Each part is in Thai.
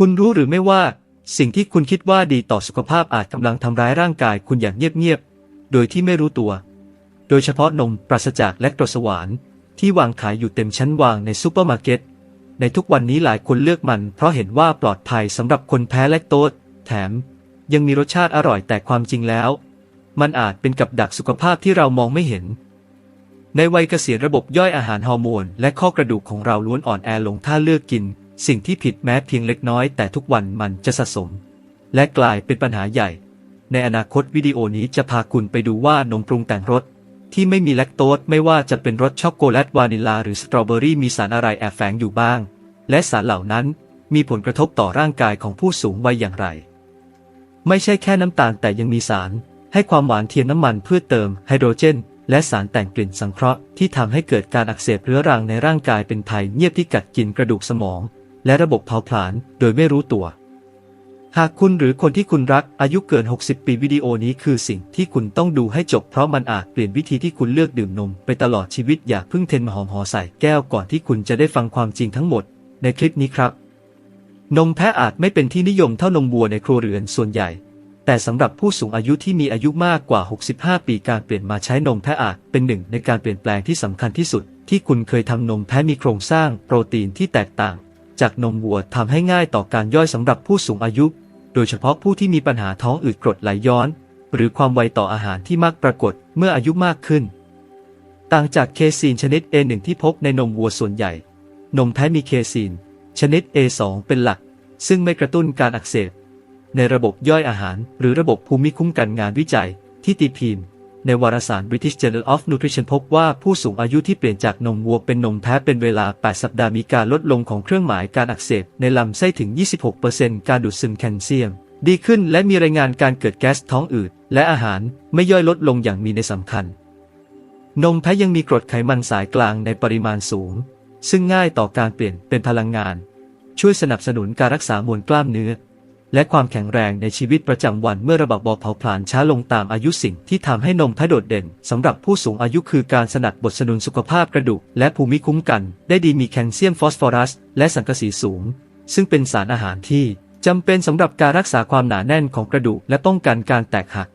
คุณรู้หรือไม่ว่า สิ่งที่คุณคิดว่าดีต่อสุขภาพอาจกำลังทำร้ายร่างกายคุณอย่างเงียบๆ โดยที่ไม่รู้ตัว โดยเฉพาะนมปราศจากแลคโตสหวานที่วางขายอยู่เต็มชั้นวางในซูเปอร์มาร์เก็ต ในทุกวันนี้หลายคนเลือกมัน เพราะเห็นว่าปลอดภัยสำหรับคนแพ้แลคโตสแถม ยังมีรสชาติอร่อยแต่ความจริงแล้ว มันอาจเป็นกับดักสุขภาพที่เรามองไม่เห็น ในวัยเกษียณระบบย่อยอาหารฮอร์โมน และข้อกระดูกของเราล้วนอ่อนแอลงถ้าเลือกกิน สิ่งที่ผิดแม้เพียงเล็กน้อยแต่ทุกวันมันจะสะสม และกลายเป็นปัญหาใหญ่ ในอนาคตวิดีโอนี้จะพาคุณไปดูว่านมปรุงแต่งรสที่ไม่มีแลคโตสไม่ว่าจะเป็นรสช็อกโกแลตวานิลาหรือสตรอเบอรี่มีสารอะไรแอบแฝงอยู่บ้าง และสารเหล่านั้นมีผลกระทบต่อร่างกายของผู้สูงวัยอย่างไร ไม่ใช่แค่น้ำตาลแต่ยังมีสาร ให้ความหวานเทียมน้ำมันเพื่อเติมไฮโดรเจน และสารแต่งกลิ่นสังเคราะห์ที่ทำให้เกิดการอักเสบเรื้อรังในร่างกายเป็นภัยเงียบที่กัดกินกระดูกสมอง และระบบเผาผลาญโดยไม่รู้ตัว หากคุณหรือคนที่คุณรักอายุเกิน 60 ปีวิดีโอนี้คือสิ่งที่คุณต้องดูให้จบเพราะมันอาจเปลี่ยนวิธีที่คุณเลือกดื่มนมไปตลอดชีวิตอย่าเพิ่งเทนมาหอมหอใส่แก้วก่อนที่คุณจะได้ฟังความจริงทั้งหมด ในคลิปนี้ครับ นมแพะอาจไม่เป็นที่นิยมเท่านมวัวในครัวเรือนส่วนใหญ่แต่สำหรับผู้สูงอายุที่มีอายุมากกว่า 65 ปีการเปลี่ยนมาใช้นมแพะอาจเป็นหนึ่งในการเปลี่ยนแปลงที่สำคัญที่สุด ที่คุณเคยทำนมแพะมีโครงสร้างโปรตีนที่แตกต่าง จากนมวัวทำให้ง่ายต่อการย่อยสำหรับผู้สูงอายุ โดยเฉพาะผู้ที่มีปัญหาท้องอืดกรดไหลย้อน หรือความไวต่ออาหารที่มักปรากฏเมื่ออายุมากขึ้น ต่างจากเคซีนชนิด A1 ที่พบในนมวัวส่วนใหญ่ นมแพะมีเคซีน ชนิด A2 เป็นหลัก ซึ่งไม่กระตุ้นการอักเสบ ในระบบย่อยอาหาร หรือระบบภูมิคุ้มกันงานวิจัยที่ตีพิมพ์ ในวารสาร British Journal of Nutrition พบว่าผู้สูงอายุที่เปลี่ยนจากนมวัวเป็นนมแพะเป็นเวลา 8 สัปดาห์มีการลดลงของเครื่องหมายการอักเสบในลำไส้ถึง 26%การดูดซึมแคลเซียม ดีขึ้นและมีรายงานการเกิดแก๊สท้องอืด และอาหารไม่ย่อยลดลงอย่างมีในสำคัญ นมแพะยังมีกรดไขมันสายกลางในปริมาณสูง ซึ่งง่ายต่อการเปลี่ยนเป็นพลังงาน ช่วยสนับสนุนการรักษามวลกล้ามเนื้อ และความแข็งแรงในชีวิตประจำวันเมื่อระบบบเผาผลาญช้าลงตามอายุสิ่งที่ทำให้นมแพะโดดเด่นสำหรับผู้สูงอายุคือการสนัดบทสนุนสุขภาพกระดูกและภูมิคุ้มกัน ได้ดีมีแคลเซียมฟอสฟอรัส และสังกะสีสูง ซึ่งเป็นสารอาหารที่จำเป็นสำหรับการรักษาความหนาแน่นของกระดูกและป้องกันการแตกหัก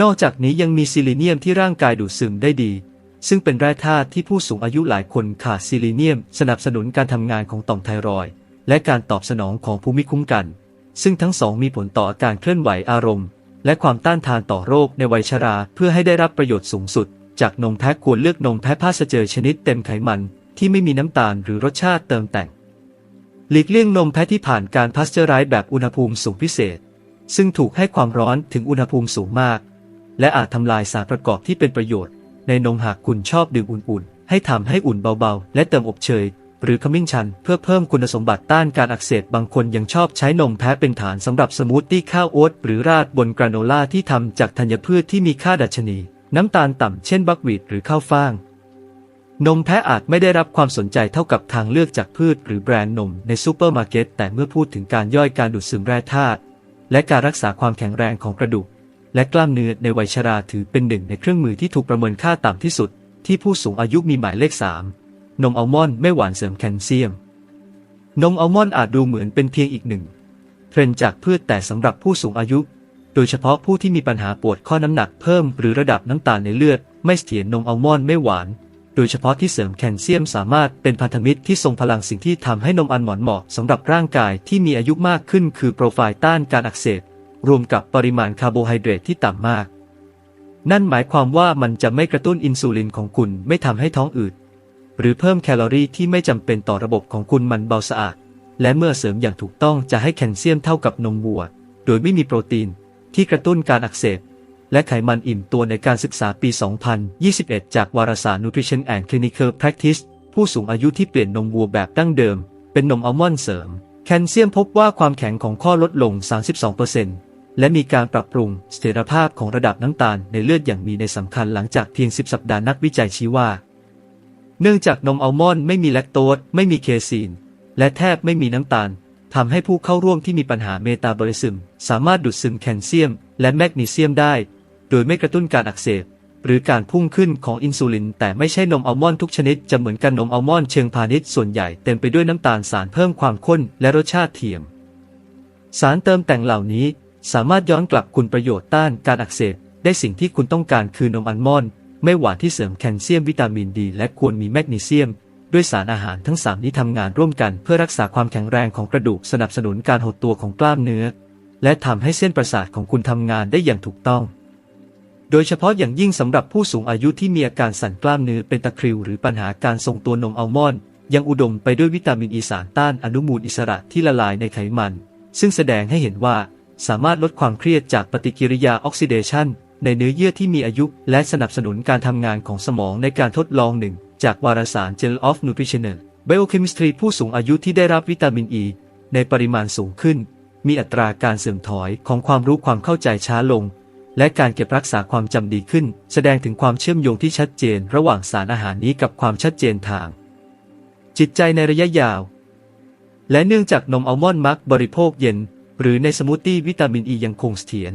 นอกจากนี้ยังมีซิลิเนียมที่ร่างกายดูดซึมได้ดี ซึ่งเป็นแร่ธาตุที่ผู้สูงอายุหลายคนขาดซิลิเนียม สนับสนุนการทำงานของต่อมไทรอยด์และการตอบสนองของภูมิคุ้มกัน ซึ่งทั้งสองมีผลต่ออาการเคลื่อนไหวอารมณ์ และความต้านทานต่อโรคในวัยชราเพื่อให้ได้รับประโยชน์สูงสุด จากนมแพะควรเลือกนมแพะพาสเจอร์ชนิดเต็มไขมันที่ไม่มีน้ำตาลหรือรสชาติเติมแต่ง หลีกเลี่ยงนมแพะที่ผ่านการพาสเจอร์ไรส์แบบอุณหภูมิสูงพิเศษ ซึ่งถูกให้ความร้อนถึงอุณหภูมิสูงมาก และอาจทำลายสารประกอบที่เป็นประโยชน์ ในนมหากคุณชอบดื่มอุ่นๆ ให้ทำให้อุ่นเบาๆ และเติมอบเชย หรือขมิ้นชัน เพื่อเพิ่มคุณสมบัติต้านการอักเสบบางคนยังชอบใช้นมแพะเป็นฐานสำหรับสมูทตี้ข้าวโอ๊ตหรือราดบนกราโนล่าที่ทำจากธัญพืชที่มีค่าดัชนี น้ำตาลต่ำเช่นบักวีตหรือข้าวฟ่าง นมแพะอาจไม่ได้รับความสนใจเท่ากับทางเลือกจากพืชหรือแบรนด์นมในซูเปอร์มาร์เก็ตแต่เมื่อพูดถึงการย่อยการดูดซึมแร่ธาตุและการรักษาความแข็งแรงของกระดูกและกล้ามเนื้อในวัยชราถือเป็นหนึ่งในเครื่องมือที่ถูกประเมินค่าต่ำที่สุด ที่ผู้สูงอายุมีหมายเลข 3 นมอัลมอนด์ไม่หวานเสริมแคลเซียม นมอัลมอนด์อาจดูเหมือนเป็นเพียงอีกหนึ่ง เทรนจากพืชแต่สำหรับผู้สูงอายุ โดยเฉพาะผู้ที่มีปัญหาปวดข้อน้ำหนักเพิ่มหรือระดับน้ำตาลในเลือด ไม่เสถียรนมอัลมอนด์ไม่หวาน โดยเฉพาะที่เสริมแคลเซียมสามารถเป็นพันธมิตรที่ทรงพลังสิ่งที่ทำให้นมอัลมอนด์เหมาะสำหรับร่างกายที่มีอายุมากขึ้น คือโปรไฟล์ต้านการอักเสบรวมกับปริมาณคาร์โบไฮเดรตที่ต่ำมาก นั่นหมายความว่ามันจะไม่กระตุ้นอินซูลินของคุณไม่ทำให้ท้องอืด หรือเพิ่มแคลอรี่ที่ไม่จำเป็นต่อระบบของคุณมันเบาสะอาด และเมื่อเสริมอย่างถูกต้องจะให้แคลเซียมเท่ากับนมวัว โดยไม่มีโปรตีน ที่กระตุ้นการอักเสบ และไขมันอิ่มตัวในการศึกษาปี 2021 จากวารสาร Nutrition and Clinical Practice ผู้สูงอายุที่เปลี่ยนนมวัวแบบดั้งเดิม เป็นนมอัลมอนด์เสริม แคลเซียมพบว่าความแข็งของข้อลดลง 32%และมีการปรับปรุงเสถียรภาพของระดับน้ำตาลในเลือดอย่างมีในสำคัญหลังจากเพียง 10 สัปดาห์นักวิจัยชี้ว่า เนื่องจากนมอัลมอนด์ไม่มีแลคโตสไม่มีเคซีน และแทบไม่มีน้ำตาลทำให้ผู้เข้าร่วมที่มีปัญหาเมตาบอลิซึม สามารถดูดซึมแคลเซียม และแมกนีเซียมได้ โดยไม่กระตุ้นการอักเสบ หรือการพุ่งขึ้นของอินซูลิน แต่ไม่ใช่นมอัลมอนด์ทุกชนิดจะเหมือนกันนมอัลมอนด์เชิงพาณิชย์ส่วนใหญ่เต็มไปด้วยน้ำตาลสารเพิ่มความข้นและรสชาติเทียม สารเติมแต่งเหล่านี้ สามารถย้อนกลับคุณประโยชน์ต้านการอักเสบได้สิ่งที่คุณต้องการคือนมอัลมอนด์ ไม่หวานที่เสริมแคลเซียมวิตามินดี และควรมีแมกนีเซียม ด้วยสารอาหารทั้ง 3 นี้ทำงานร่วมกันเพื่อรักษาความแข็งแรงของกระดูกสนับสนุนการหดตัวของกล้ามเนื้อ และทำให้เส้นประสาทของคุณทำงานได้อย่างถูกต้อง โดยเฉพาะอย่างยิ่งสำหรับผู้สูงอายุที่มีอาการสั่นกล้ามเนื้อเป็นตะคริวหรือปัญหาการทรงตัวนมอัลมอนด์ยังอุดมไปด้วยวิตามินอีสารต้านอนุมูลอิสระที่ละลายในไขมัน ซึ่งแสดงให้เห็นว่าสามารถลดความเครียดจากปฏิกิริยาออกซิเดชัน ในเนื้อเยื่อที่มีอายุ และสนับสนุนการทำงานของสมองในการทดลองหนึ่ง จากวารสาร Journal of Nutritional Biochemistry ผู้สูงอายุที่ได้รับวิตามินอ e ีในปริมาณสูงขึ้น มีอัตราการเสื่อมถอยของความรู้ความเข้าใจช้าลง และการเก็บรักษาความจำดีขึ้น แสดงถึงความเชื่อมโยงที่ชัดเจน ระหว่างสารอาหารนี้กับความชัดเจนทาง จิตใจในระยะยาว และเนื่องจากนมอัลมอนด์มักบริโภคเย็น หรือในสมูทตี้วิตามินอ e ียังคงเสถียร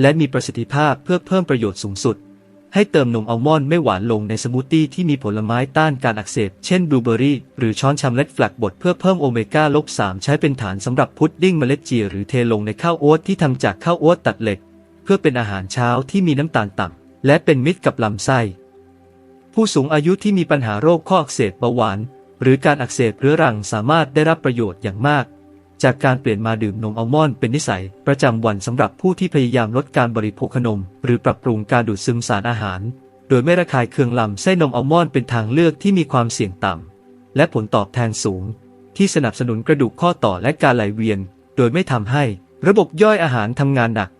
และมีประสิทธิภาพเพื่อเพิ่มประโยชน์สูงสุด ให้เติมนมอัลมอนด์ไม่หวานลงในสมูทตี้ที่มีผลไม้ต้านการอักเสบ เช่นบลูเบอรี่ หรือช้อนชำเล็ดแฟลกบดเพื่อเพิ่มโอเมก้าลบ3ใช้เป็นฐานสำหรับพุดดิ้งเมล็ดเจียหรือเทลงในข้าวโอ๊ตที่ทำจากข้าวโอ๊ตตัดเหล็ก เพื่อเป็นอาหารเช้าที่มีน้ำตาลต่ำและเป็นมิตรกับลำไส้ ผู้สูงอายุที่มีปัญหาโรคข้ออักเสบเบาหวาน หรือการอักเสบเรื้อรังสามารถได้รับประโยชน์อย่างมาก จากการเปลี่ยนมาดื่มนมอัลมอนด์เป็นนิสัย ประจำวันสำหรับผู้ที่พยายามลดการบริโภคขนม หรือปรับปรุงการดูดซึมสารอาหาร โดยไม่ระคายเคืองลำไส้นมอัลมอนด์เป็นทางเลือกที่มีความเสี่ยงต่ำและผลตอบแทนสูง ที่สนับสนุนกระดูกข้อต่อและการไหลเวียน โดยไม่ทำให้ระบบย่อยอาหารทำงานหนัก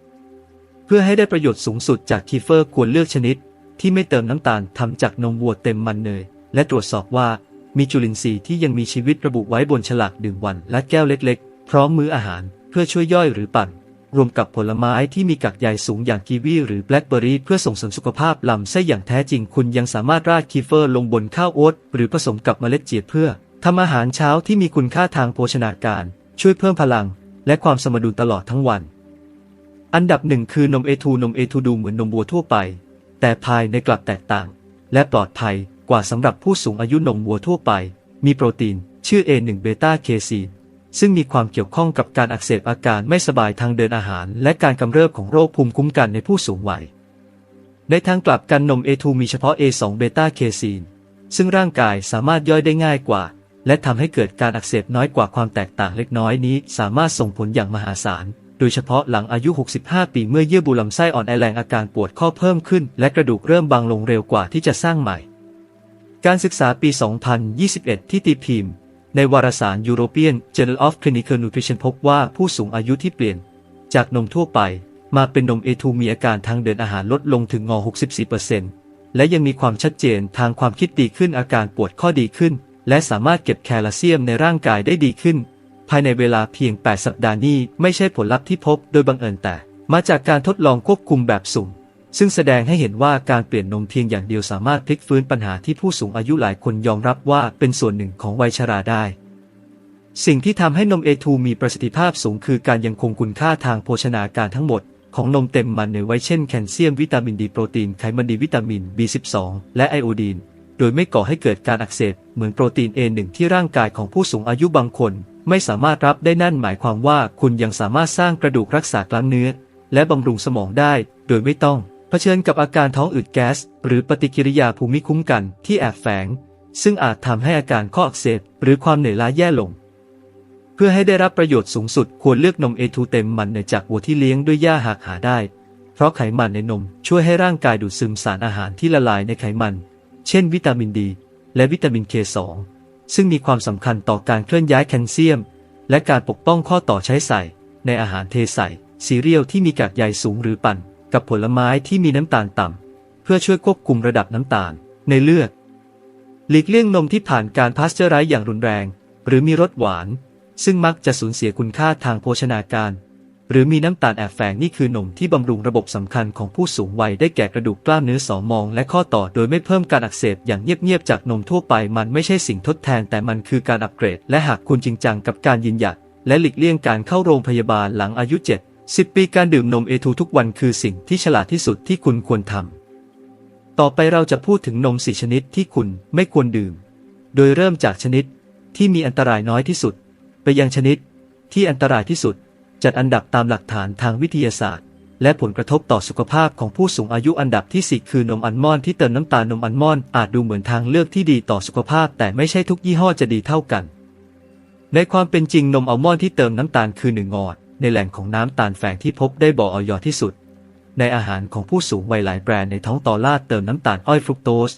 เพื่อให้ได้ประโยชน์สูงสุดจากคีเฟอร์ควรเลือกชนิด ที่ไม่เติมน้ำตาลทำจากนมวัวเต็มมันเนยและตรวจสอบว่ามีจุลินทรีย์ที่ยังมีชีวิตระบุไว้บนฉลากดื่มวันและแก้วเล็ก พร้อมมื้ออาหารเพื่อช่วยย่อยหรือปั่น รวมกับผลไม้ที่มีกากใยสูงอย่างกีวีหรือแบล็คเบอร์รี่เพื่อส่งเสริมสุขภาพลำไส้อย่างแท้จริงคุณยังสามารถราดคีเฟอร์ลงบนข้าวโอ๊ตหรือผสมกับเมล็ดเจียดเพื่อทำอาหารเช้าที่มีคุณค่าทางโภชนาการ ช่วยเพิ่มพลัง และความสมดุลตลอดทั้งวัน อันดับหนึ่งคือนมเอทูนมเอทูดูเหมือนนมวัวทั่วไป แต่ภายในกลับแตกต่าง และปลอดภัยกว่าสำหรับผู้สูงอายุนมวัวทั่วไป มีโปรตีน ชื่อ A1 เบต้าเคซีน ซึ่งมีความเกี่ยวข้องกับการอักเสบอาการไม่สบายทางเดินอาหาร และการกำเริบของโรคภูมิคุ้มกันในผู้สูงวัย ในทางกลับกันนม A2 มีเฉพาะ A2 เบต้าเคซีนซึ่งร่างกายสามารถย่อยได้ง่ายกว่า และทำให้เกิดการอักเสบน้อยกว่าความแตกต่างเล็กน้อยนี้ สามารถส่งผลอย่างมหาศาล โดยเฉพาะหลังอายุ 65 ปีเมื่อเยื่อบุลำไส้อ่อนแอแรงอาการปวดข้อเพิ่มขึ้น และกระดูกเริ่มบางลงเร็วกว่าที่จะสร้างใหม่ การศึกษาปี 2021 ที่ตีพิมพ์ ในวารสาร European Journal of Clinical Nutrition พบว่าผู้สูงอายุที่เปลี่ยน จากนมทั่วไป มาเป็นนม A2 มีอาการทางเดินอาหารลดลงถึงงอ 64%และยังมีความชัดเจนทางความคิดดีขึ้นอาการปวดข้อดีขึ้น และสามารถเก็บแคลเซียมในร่างกายได้ดีขึ้น ภายในเวลาเพียง 8 สัปดาห์นี้ไม่ใช่ผลลัพธ์ที่พบโดยบังเอิญแต่ มาจากการทดลองควบคุมแบบสุ่ม ซึ่งแสดงให้เห็นว่าการเปลี่ยนนมเพียงอย่างเดียวสามารถพลิกฟื้นปัญหาที่ผู้สูงอายุหลายคนยอมรับว่าเป็นส่วนหนึ่งของวัยชราได้ สิ่งที่ทำให้นม A2 มีประสิทธิภาพสูงคือการยังคงคุณค่าทางโภชนาการทั้งหมด ของนมเต็มมันเนไว้เช่นแคลเซียมวิตามินดีโปรตีนไขมันดีวิตามิน B12 และไอโอดีน โดยไม่ก่อให้เกิดการอักเสบเหมือนโปรตีน A1 ที่ร่างกายของผู้สูงอายุบางคน ไม่สามารถรับได้นั่นหมายความว่าคุณยังสามารถสร้างกระดูกรักษากล้ามเนื้อ และบำรุงสมองได้ โดยไม่ต้อง เผชิญกับอาการท้องอืดแก๊ส หรือปฏิกิริยาภูมิคุ้มกันที่แอบแฝง ซึ่งอาจทำให้อาการข้ออักเสบหรือความเหนื่อยล้าแย่ลง เพื่อให้ได้รับประโยชน์สูงสุดควรเลือกนม A2 เต็มมันเนจากวัวที่เลี้ยงด้วยหญ้าหากหาได้ เพราะไขมันในนมช่วยให้ร่างกายดูดซึมสารอาหารที่ละลายในไขมัน เช่น วิตามินดี และวิตามิน K2 ซึ่งมีความสำคัญต่อการเคลื่อนย้ายแคลเซียม และการปกป้องข้อต่อใช้ใส่ ในอาหารเทใส่ซีเรียลที่มีกากใยสูงหรือปั่น กับผลไม้ที่มีน้ำตาลต่ำ เพื่อช่วยควบคุมระดับน้ำตาลในเลือด หลีกเลี่ยงนมที่ผ่านการพาสเจอร์ไรซ์อย่างรุนแรง หรือมีรสหวาน ซึ่งมักจะสูญเสียคุณค่าทางโภชนาการ หรือมีน้ำตาลแอบแฝงนี่คือนมที่บำรุงระบบสำคัญของผู้สูงวัยได้แก่กระดูกกล้ามเนื้อสมอง และข้อต่อโดยไม่เพิ่มการอักเสบอย่างเงียบๆจากนมทั่วไป มันไม่ใช่สิ่งทดแทนแต่มันคือการอัปเกรด และหากคุณจริงจังกับการยืนหยัดและหลีกเลี่ยงการเข้าโรงพยาบาลหลังอายุ 7 10 ปีการดื่มนมเอทูทุกวันคือสิ่งที่ฉลาดที่สุดที่คุณควรทำ ต่อไปเราจะพูดถึงนมสี่ชนิดที่คุณไม่ควรดื่ม โดยเริ่มจากชนิดที่มีอันตรายน้อยที่สุด ไปยังชนิดที่อันตรายที่สุด จัดอันดับตามหลักฐานทางวิทยาศาสตร์ และผลกระทบต่อสุขภาพของผู้สูงอายุอันดับที่ 4 คือนมอัลมอนด์ที่เติมน้ำตาลนมอัลมอนด์อาจดูเหมือนทางเลือกที่ดีต่อสุขภาพ แต่ไม่ใช่ทุกยี่ห้อจะดีเท่ากัน ในความเป็นจริงนมอัลมอนด์ที่เติมน้ำตาลคือหนึ่งออด ในแหล่งของน้ำตาลแฝงที่พบได้บ่อออยที่สุด ในอาหารของผู้สูงวัยหลายแบรนด์ในท้องตอลาดเติมน้ำตาลอ้อยฟรุกโตส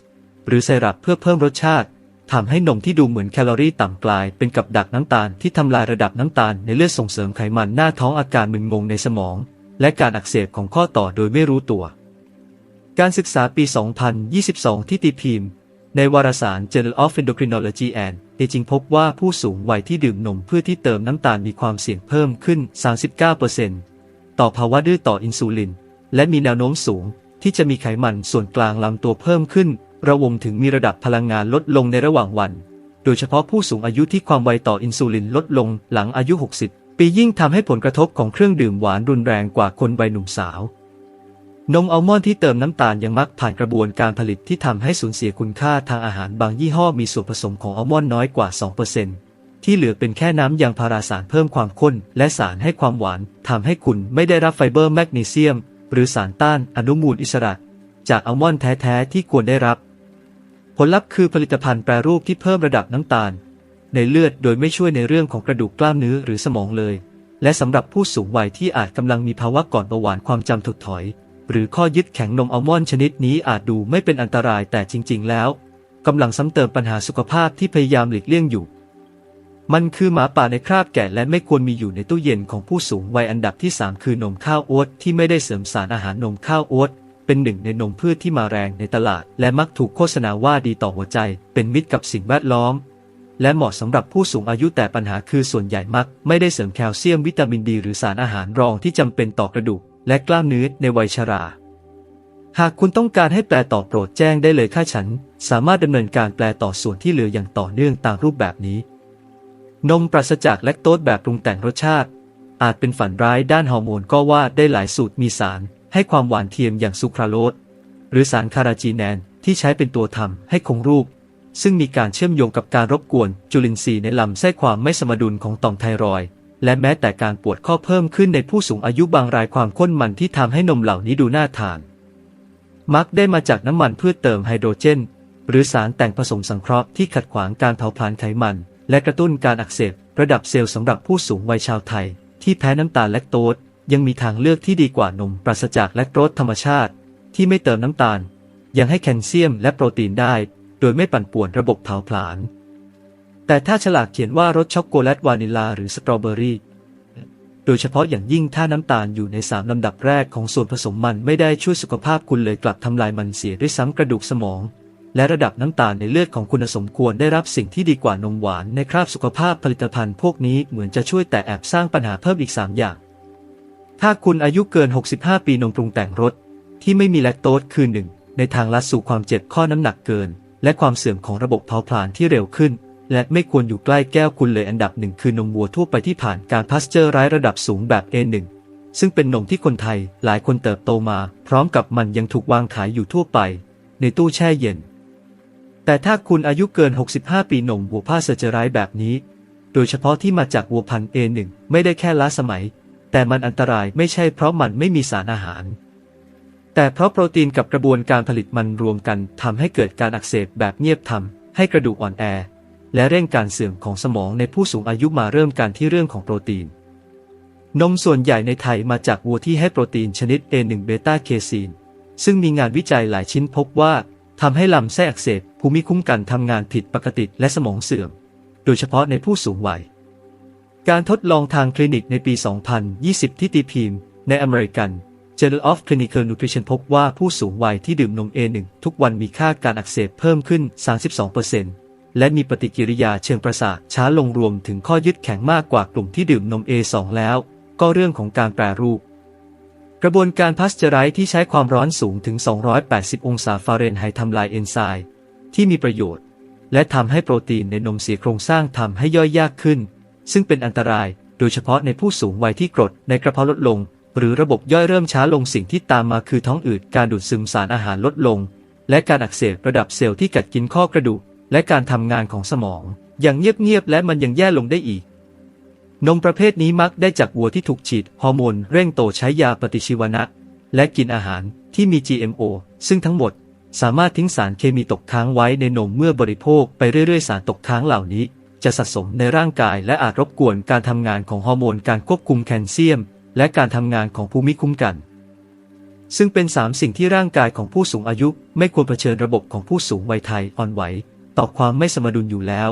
หรือไซรัปเพื่อเพิ่มรสชาติทำให้นมที่ดูเหมือนแคลอรี่ต่ำกลาย เป็นกับดักน้ำตาลที่ทำลายระดับน้ำตาลในเลือดส่งเสริมไขมันหน้าท้องอาการมึนงงในสมอง และการอักเสบของข้อต่อโดยไม่รู้ตัว การศึกษาปี 2022 ที่ตีพิมพ์ ในวารสาร Journal of Endocrinology and Aging พบว่าผู้สูงวัยที่ดื่มนมเพื่อที่เติมน้ำตาลมีความเสี่ยงเพิ่มขึ้น 39%ต่อภาวะดื้อต่ออินซูลิน และมีแนวโน้มสูงที่จะมีไขมันส่วนกลางลำตัวเพิ่มขึ้น ระวมถึงมีระดับพลังงานลดลงในระหว่างวัน โดยเฉพาะผู้สูงอายุที่ความไวต่ออินซูลินลดลงหลังอายุ 60 ปียิ่งทำให้ผลกระทบของเครื่องดื่มหวานรุนแรงกว่าคนวัยหนุ่มสาว นมอัลมอนด์ที่เติมน้ำตาลยังมักผ่านกระบวนการผลิตที่ทำให้สูญเสียคุณค่าทางอาหารบางยี่ห้อมีส่วนผสมของอัลมอนด์น้อยกว่า 2%ที่เหลือเป็นแค่น้ำยางพาราสารเพิ่มความข้น และสารให้ความหวานทำให้คุณไม่ได้รับไฟเบอร์แมกนีเซียม หรือสารต้านอนุมูลอิสระ จากอัลมอนด์แท้ๆที่ควรได้รับ ผลลัพธ์คือผลิตภัณฑ์แปรรูปที่เพิ่มระดับน้ำตาล ในเลือดโดยไม่ช่วยในเรื่องของกระดูกกล้ามเนื้อหรือสมองเลย และสำหรับผู้สูงวัยที่อาจกำลังมีภาวะก่อนเบาหวานความจำถดถอย หรือข้อยึดแข็งนมอัลมอนด์ชนิดนี้อาจดูไม่เป็นอันตรายแต่จริง ๆ แล้วกำลังซ้ำเติมปัญหาสุขภาพที่พยายามหลีกเลี่ยงอยู่ มันคือหมาป่าในคราบแกะและไม่ควรมีอยู่ในตู้เย็นของผู้สูงวัยอันดับที่ 3 คือนมข้าวโอ๊ตที่ไม่ได้เสริมสารอาหารนมข้าวโอ๊ตเป็นหนึ่งในนมพืชที่มาแรงในตลาด และมักถูกโฆษณาว่าดีต่อหัวใจ เป็นมิตรกับสิ่งแวดล้อม และเหมาะสำหรับผู้สูงอายุแต่ปัญหาคือส่วนใหญ่มัก ไม่ได้เสริมแคลเซียมวิตามินดี หรือสารอาหารรองที่จำเป็นต่อกระดูก และกล้ามเนื้อในวัยชรา หากคุณต้องการให้แปลต่อโปรดแจ้งได้เลยค่าฉัน สามารถดำเนินการแปลต่อส่วนที่เหลืออย่างต่อเนื่องตามรูปแบบนี้ นมปราศจากแลคโตสแบบปรุงแต่งรสชาติ อาจเป็นฝันร้ายด้านฮอร์โมนก็ว่าได้หลายสูตรมีสาร ให้ความหวานเทียมอย่างซูคราโลสหรือสารคาราจีแนนที่ใช้เป็นตัวทำให้คงรูปซึ่งมีการเชื่อมโยงกับการรบกวนจุลินทรีย์ในลำไส้ความไม่สมดุลของต่อมไทรอยด์ และแม้แต่การปวดข้อเพิ่มขึ้นในผู้สูงอายุบางรายความข้นมันที่ทำให้นมเหล่านี้ดูน่าทาน มักได้มาจากน้ำมันเพื่อเติมไฮโดรเจน หรือสารแต่งผสมสังเคราะห์ที่ขัดขวางการเผาผลาญไขมัน และกระตุ้นการอักเสบระดับเซลล์สำหรับผู้สูงวัยชาวไทย ที่แพ้น้ำตาลแลคโตสยังมีทางเลือกที่ดีกว่านมปราศจากแลคโตสธรรมชาติ ที่ไม่เติมน้ำตาล ยังให้แคลเซียมและโปรตีนได้ โดยไม่ปั่นป่วนระบบเผาผลาญ แต่ถ้าฉลากเขียนว่ารสช็อกโกแลตวานิลลาหรือสตรอเบอรี่ โดยเฉพาะอย่างยิ่งถ้าน้ำตาลอยู่ในสามลำดับแรกของส่วนผสมมันไม่ได้ช่วยสุขภาพคุณเลยกลับทำลายมันเสียด้วยซ้ำกระดูกสมอง และระดับน้ำตาลในเลือดของคุณสมควรได้รับสิ่งที่ดีกว่านมหวานในคราบสุขภาพผลิตภัณฑ์พวกนี้เหมือนจะช่วยแต่แอบสร้างปัญหาเพิ่มอีก 3 อย่าง ถ้าคุณอายุเกิน 65 ปีนมปรุงแต่งรสที่ไม่มีแลคโตสคือหนึ่งในทางลัดสู่ความเจ็บข้อน้ำหนักเกิน และความเสื่อมของระบบเผาผลาญที่เร็วขึ้น และไม่ควรอยู่ใกล้แก้วคุณเลยอันดับหนึ่งคือนมวัวทั่วไปที่ผ่านการพาสเจอร์ไร้ระดับสูงแบบ A1 ซึ่งเป็นนมที่คนไทยหลายคนเติบโตมา พร้อมกับมันยังถูกวางขายอยู่ทั่วไป ในตู้แช่เย็น แต่ถ้าคุณอายุเกิน 65 ปีนมวัวพาสเจอร์ไร้แบบนี้ โดยเฉพาะที่มาจากวัวพันธุ์ A1 ไม่ได้แค่ล้าสมัย แต่มันอันตรายไม่ใช่เพราะมันไม่มีสารอาหารแต่เพราะโปรตีนกับกระบวนการผลิตมันรวมกันทำให้เกิดการอักเสบแบบเงียบทำให้กระดูกอ่อนแอ และเร่งการเสื่อมของสมองในผู้สูงอายุมาเริ่มกันที่เรื่องของโปรตีน นมส่วนใหญ่ในไทยมาจากวัวที่ให้โปรตีนชนิด A1 เบต้าเคซีนซึ่งมีงานวิจัยหลายชิ้นพบว่าทำให้ลำไส้อักเสบภูมิคุ้มกันทำงานผิดปกติและสมองเสื่อม โดยเฉพาะในผู้สูงวัย การทดลองทางคลินิกในปี 2020 ที่ตีพิมพ์ ใน American Journal of Clinical Nutrition พบว่าผู้สูงวัยที่ดื่มนม A1 ทุกวันมีค่าการอักเสบเพิ่มขึ้น 32% และมีปฏิกิริยาเชิงประสาทช้าลงรวมถึงข้อยึดแข็งมากกว่ากลุ่มที่ดื่มนม A2 แล้ว ก็เรื่องของการแปรรูป กระบวนการพาสเจอไรส์ที่ใช้ความร้อนสูงถึง 280 องศาฟาเรนไฮต์ทำลายเอนไซม์ที่มีประโยชน์ และทำให้โปรตีนในนมเสียโครงสร้างทำให้ย่อยยากขึ้น ซึ่งเป็นอันตรายโดยเฉพาะในผู้สูงวัยที่กรดในกระเพาะลดลง หรือระบบย่อยเริ่มช้าลงสิ่งที่ตามมาคือท้องอืดการดูดซึมสารอาหารลดลง และการอักเสบระดับเซลล์ที่กัดกินข้อกระดูก และการทำงานของสมอง อย่างเงียบๆและมันยังแย่ลงได้อีก นมประเภทนี้มักได้จากวัวที่ถูกฉีดฮอร์โมนเร่งโตใช้ยาปฏิชีวนะ และกินอาหารที่มี GMO ซึ่งทั้งหมดสามารถทิ้งสารเคมีตกค้างไว้ในนมเมื่อบริโภคไปเรื่อยๆ สารตกค้างเหล่านี้ จะสะสมในร่างกายและอาจรบกวนการทำงานของฮอร์โมนการควบคุมแคลเซียม และการทำงานของภูมิคุ้มกัน ซึ่งเป็นสามสิ่งที่ร่างกายของผู้สูงอายุไม่ควรเผชิญระบบของผู้สูงวัยไทยอ่อนไหว ต่อความไม่สมดุลอยู่แล้ว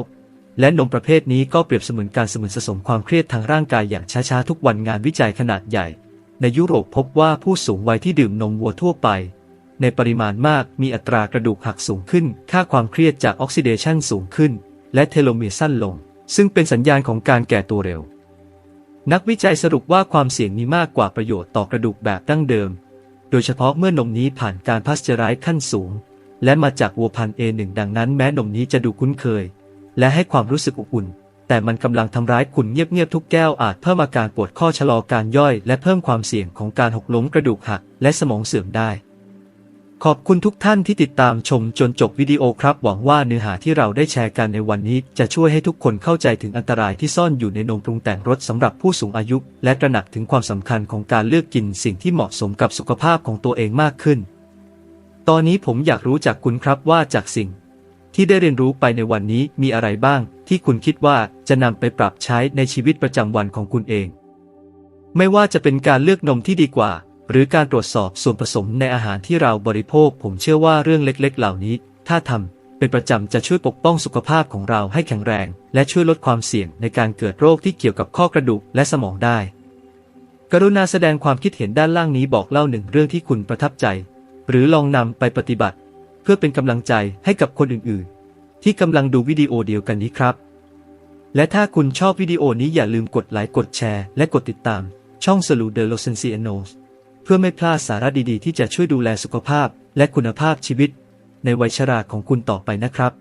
และนมประเภทนี้ก็เปรียบเสมือนการสมุนสะสมความเครียดทางร่างกายอย่างช้าๆทุกวันงานวิจัยขนาดใหญ่ ในยุโรปพบว่าผู้สูงวัยที่ดื่มนมวัวทั่วไป ในปริมาณมากมีอัตรากระดูกหักสูงขึ้น ค่าความเครียดจากออกซิเดชันสูงขึ้น และเทโลเมียร์สั้นลง ซึ่งเป็นสัญญาณของการแก่ตัวเร็ว นักวิจัยสรุปว่าความเสี่ยงมีมากกว่าประโยชน์ต่อกระดูกแบบดั้งเดิม โดยเฉพาะเมื่อนมนี้ผ่านการพาสเจอไรส์ขั้นสูง และมาจากวัวพันธุ์ A1 ดังนั้นแม้นมนี้จะดูคุ้นเคย และให้ความรู้สึกอบอุ่น แต่มันกำลังทำร้ายคุณเงียบๆทุกแก้วอาจเพิ่มอาการปวดข้อชะลอการย่อย และเพิ่มความเสี่ยงของการหกล้มกระดูกหัก และสมองเสื่อมได้ ขอบคุณทุกท่านที่ติดตามชมจนจบวิดีโอครับ หวังว่าเนื้อหาที่เราได้แชร์กันในวันนี้จะช่วยให้ทุกคนเข้าใจถึงอันตรายที่ซ่อนอยู่ในนมปรุงแต่งรสสำหรับผู้สูงอายุ และตระหนักถึงความสำคัญของการเลือกกินสิ่งที่เหมาะสมกับสุขภาพของตัวเองมากขึ้น ตอนนี้ผมอยากรู้จากคุณครับว่าจากสิ่ง ที่ได้เรียนรู้ไปในวันนี้มีอะไรบ้าง ที่คุณคิดว่าจะนำไปปรับใช้ในชีวิตประจำวันของคุณเอง ไม่ว่าจะเป็นการเลือกนมที่ดีกว่า หรือการตรวจสอบส่วนผสมในอาหารที่เราบริโภค ผมเชื่อว่าเรื่องเล็กๆ เหล่านี้ ถ้าทำเป็นประจำจะช่วยปกป้องสุขภาพของเราให้แข็งแรง และช่วยลดความเสี่ยงในการเกิดโรคที่เกี่ยวกับข้อกระดูกและสมองได้ กรุณาแสดงความคิดเห็นด้านล่างนี้บอกเล่าหนึ่งเรื่องที่คุณประทับใจ หรือลองนำไปปฏิบัติ เพื่อเป็นกำลังใจให้กับคนอื่นๆ ที่กำลังดูวิดีโอเดียวกันนี้ครับ และถ้าคุณชอบวิดีโอนี้อย่าลืมกดไลค์กดแชร์และกดติดตาม ช่องสลูเดโลเซนซีโนสเพื่อไม่พลาดสาระดีๆ ที่จะช่วยดูแลสุขภาพและคุณภาพชีวิต ในวัยชราของคุณต่อไปนะครับ